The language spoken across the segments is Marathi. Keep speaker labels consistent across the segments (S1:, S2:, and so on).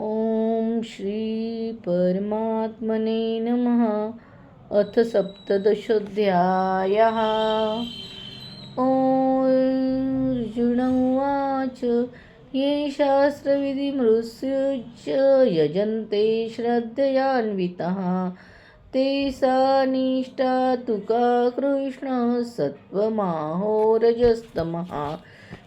S1: ॐ श्री परमात्मने नमः। अथ सप्तदशोऽध्यायः। ॐ उवाच ये शास्त्रविधिमृत्युश्च यजन्ते श्रद्धयान्वितः। ते सा निष्ठा तुका कृष्ण सत्त्वमाहोरजस्तमः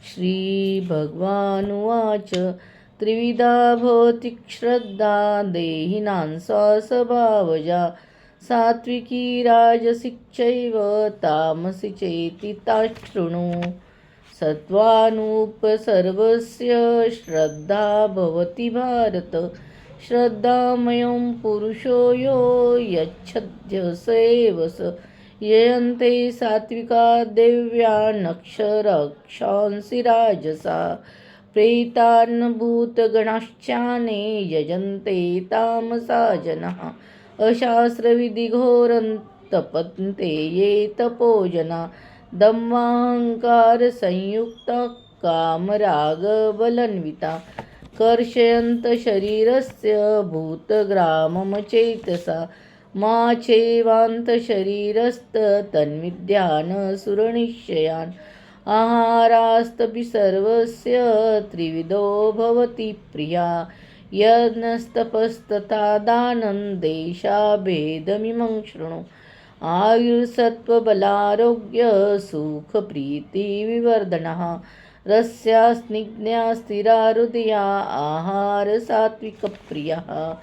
S1: श्रीभगवानुवाच त्रिविधा भवति श्रद्धा देहिनां स्वस्वभावजा सात्विकी राजसिक्षैव चैव तामसि चेति ताशृणु सत्त्वानुपसर्वस्य श्रद्धा भवति भारत। श्रद्धामयं पुरुषो यो यच्छद्य स ययन्ते सात्विका देव्या नक्षरक्षांसि राजसा। प्रेतान् भूतगणाश्चाने यजन्ते तामसा जनः। अशास्त्रविधिघोरं तपन्ते ये तपोजना दम्वाहङ्कारसंयुक्ता कामरागबलन्विता कर्षयन्तशरीरस्य भूतग्राममचेतसा। मा चैवान्तशरीरस्तन्विद्यान् सुरनिश्चयान् आहारास्तपि सर्वस्य त्रिविधो भवति प्रिया। यज्ञस्तपस्तथा दानं देशाभेदमिमं शृणु। आयुर्सत्त्वबलारोग्यसुखप्रीतिविवर्धनः रस्या स्निग्ध्या स्थिरा हृदया आहारसात्विकप्रियः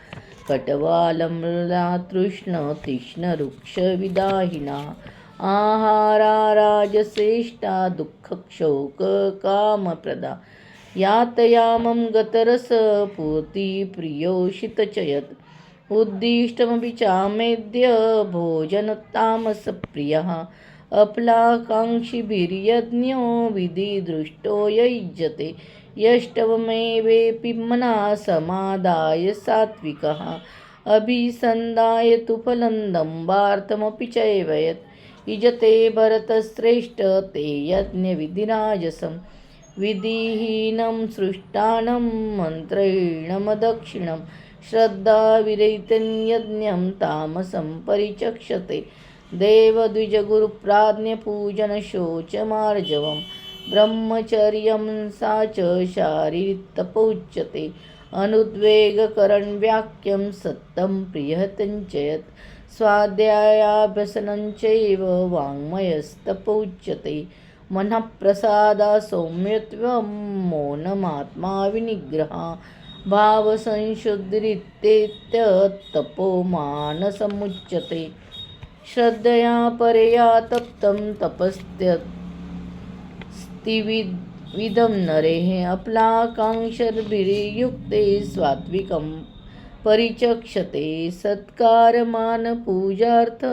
S1: कटवालमृला तृष्णतीक्ष्णरुक्षविदाहिना आहाराराजश्रेष्ठा दुःखक्षोककामप्रदा यातयामं गतरसपूर्तिप्रियोषितचयत् उद्दिष्टमपि चामेद्य भोजनतामसप्रियः। अप्लाकाङ्क्षिभिर्यज्ञो विधिदृष्टो युज्यते यष्टवमेवेऽपि मना समादाय सात्विकः। अभिसन्दाय तु फलं दम्बार्थमपि चैव इजते भरतश्रेष्ठ ते यज्ञविधिराजसं। विधिहीनं सृष्टानं मन्त्रेणमदक्षिणं श्रद्धाविरहितं यज्ञं तामसं परिचक्षते। देवद्विजगुरुप्राज्ञपूजनशोचमार्जवं। ब्रह्मचर्यं सा च शारीरितपोच्यते अनुद्वेगकरणव्याक्यं सत्तं प्रियतञ्चयत् स्वाध्यायाभ्यसनञ्चैव वाङ्मयस्तप उच्यते मनः प्रसादा सौम्यत्वं मौनमात्मा विनिग्रहा। भावसंशुद्धिरित्येत्यतपोमानसमुच्यते श्रद्धया परया तप्तं तपस्त्यस्तिविधं नरेः अप्लाकाङ्क्षर्भिर्युक्ते सात्विकं परिचक्षते सत्कारमानपूजार्थ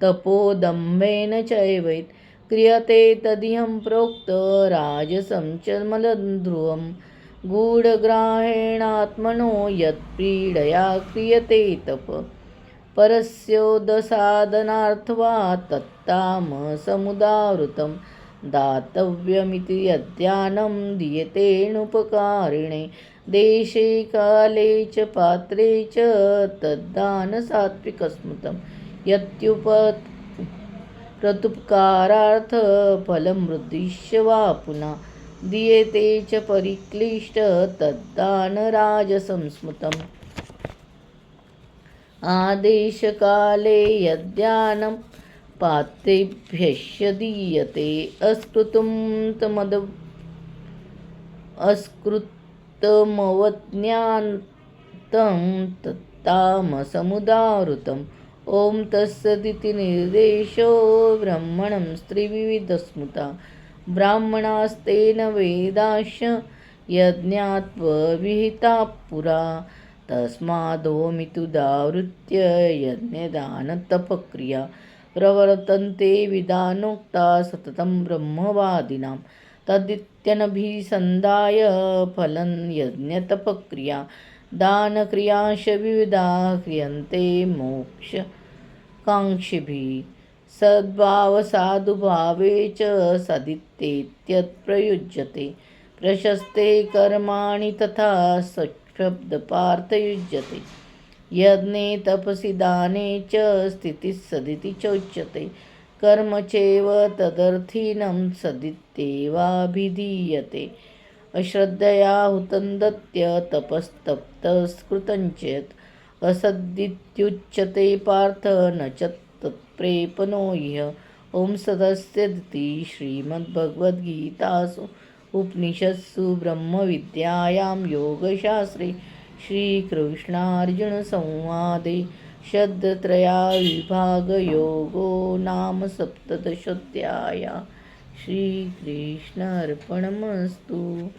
S1: तपोदम्भेन चैव क्रियते तदिहं प्रोक्त राजसं च मलध्रुवं गूढग्राहेणात्मनो यत्पीडया क्रियते तप। परस्योदसाधनार्थवा तत्तामसमुदावृतं दातव्यमिति यद्यानं दीयतेणुपकारिणे देशे काले च पात्रे च तद्दानसात्विकस्मृतं यत्युप प्रत्युपकारार्थफलमृद्दिश्य वा पुनः। दीयते च परिक्लिष्ट तद्दानराजसंस्मृतम् आदेशकाले यद्यानं पात्रेभ्यश्च दीयते अस्कृतं तमद अस्कृतमवज्ञान्तं तत्तामसमुदाहृतम् ॐ तत्सदिति निर्देशो ब्रह्मणं स्त्रीविविधस्मृता। ब्राह्मणास्तेन वेदाश यज्ञात्वविहिता पुरा। तस्मादोमितुदावृत्य यज्ञदानतपक्रिया। प्रवर्तन्ते विधानोक्ता सततं ब्रह्मवादिनां तदित्यनभिसन्धाय फलं यज्ञतपक्रिया दानक्रियाश विविधा क्रियन्ते मोक्षकाङ्क्षिभिः। सद्भावसाधुभावे च सदित्येत्यत्प्रयुज्यते। प्रशस्ते कर्माणि तथा सशब्दपार्थयुज्यते। यज्ञे तपसि दाने च स्थितिः सदिति चोच्यते। कर्म चैव तदर्थीनं सदित्येवाभिधीयते। अश्रद्धया हुतन्दत्य दत्य तपस्तप्तस्कृतं चेत् असदित्युच्यते पार्थ न च तत्प्रेपणो ह्य। ॐ सदस्यदिति श्रीमद्भगवद्गीतासु उपनिषत्सु ब्रह्मविद्यायां योगशास्त्रे श्रीकृष्णार्जुनसंवादे। शब्दत्रयाविभागयोगो नाम सप्तदशोऽध्यायः। श्रीकृष्णार्पणमस्तु।